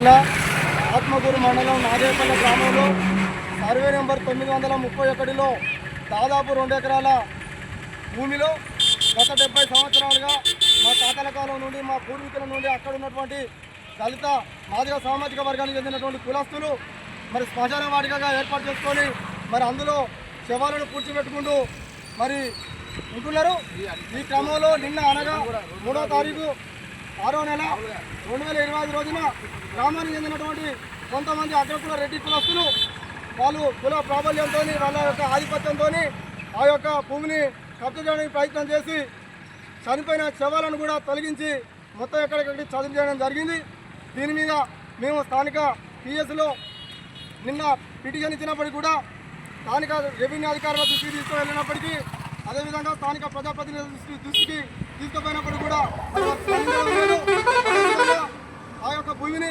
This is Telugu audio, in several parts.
ఆత్మగూరు ఆత్మకూరు మండలం నాగేపల్లి గ్రామంలో సర్వే నెంబర్ తొమ్మిది వందల ముప్పై ఒకటిలో దాదాపు రెండు ఎకరాల భూమిలో గత డెబ్బై సంవత్సరాలుగా మా తాతల కాలం నుండి మా పూర్వీకుల నుండి అక్కడ ఉన్నటువంటి దళిత మాదిగ సామాజిక వర్గానికి చెందినటువంటి కులస్తులు మరి శ్మశాన వాటికగా ఏర్పాటు చేసుకొని మరి అందులో శవాలను పూడ్చిపెట్టుకుంటూ మరి ఉంటున్నారు. ఈ క్రమంలో నిన్న అనగా మూడో తారీఖు ఆరో నెల రెండు వేల ఇరవై ఐదు రోజున గ్రామానికి చెందినటువంటి కొంతమంది అగ్రకుల రెడ్డి కులస్తులు వాళ్ళు కుల ప్రాబల్యంతో వాళ్ళ యొక్క ఆధిపత్యంతో ఆ యొక్క భూమిని కబ్జా చేయడానికి ప్రయత్నం చేసి చనిపోయిన శవాలను కూడా తొలగించి మొత్తం ఎక్కడికక్కడి చదువు చేయడం జరిగింది. దీని మీద మేము స్థానిక పిఎస్లో నిన్న పిటిషన్ ఇచ్చినప్పటికీ కూడా స్థానిక రెవెన్యూ అధికారుల దృష్టికి తీసుకువెళ్ళినప్పటికీ అదేవిధంగా స్థానిక ప్రజాప్రతినిధుల దృష్టికి తీసుకుపోయినప్పటికీ కూడా అది వారు స్పందించడం లేదు. అదేవిధంగా ఆ యొక్క భూమిని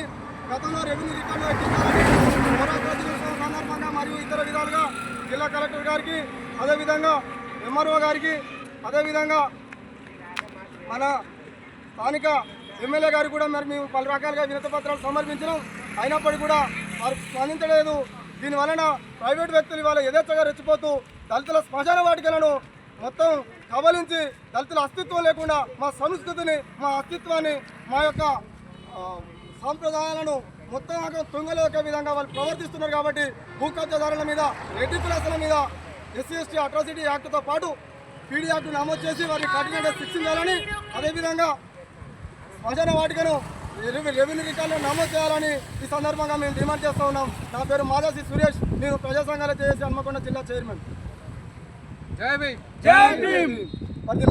గతంలో రెవెన్యూ రికార్డు ఎక్కించాలని పోరాట దినోత్సవం సందర్భంగా మరియు ఇతర విధాలుగా జిల్లా కలెక్టర్ గారికి అదేవిధంగా ఎంఆర్ఓ గారికి అదేవిధంగా మన స్థానిక ఎమ్మెల్యే గారు కూడా మరి మేము పలు రకాలుగా వినత పత్రాలు సమర్పించడం అయినప్పటికీ కూడా వారు స్పందించలేదు దీని వలన ప్రైవేట్ వ్యక్తులు ఇవాళ యథేచ్ఛగా రెచ్చిపోతూ దళితుల శ్మశాన వాటికలను మొత్తం కబలించి దళితుల అస్తిత్వం లేకుండా మా సంస్కృతిని మా అస్తిత్వాన్ని మా యొక్క సాంప్రదాయాలను మొత్తం ఆగం తుంగలేక విధంగా వాళ్ళు ప్రవర్తిస్తున్నారు కాబట్టి భూ కబ్జాదారుల మీద రెడ్డి కులాసుల మీద ఎస్సీ ఎస్టీ అట్రాసిటీ యాక్ట్తో పాటు పీడీ యాక్ట్ నమోదు చేసి వారిని కఠినంగా శిక్షించాలని అదేవిధంగా శ్మశాన వాటికను రెవెన్యూ రెవెన్యూ రికార్డులో నమోదు చేయాలని ఈ సందర్భంగా మేము డిమాండ్ చేస్తూ ఉన్నాం. నా పేరు మాదాసి సురేష్ నేను ప్రజా సంఘాల చేసి హన్మకొండ జిల్లా చైర్మన్. జై భీమ్! జై భీమ్. పది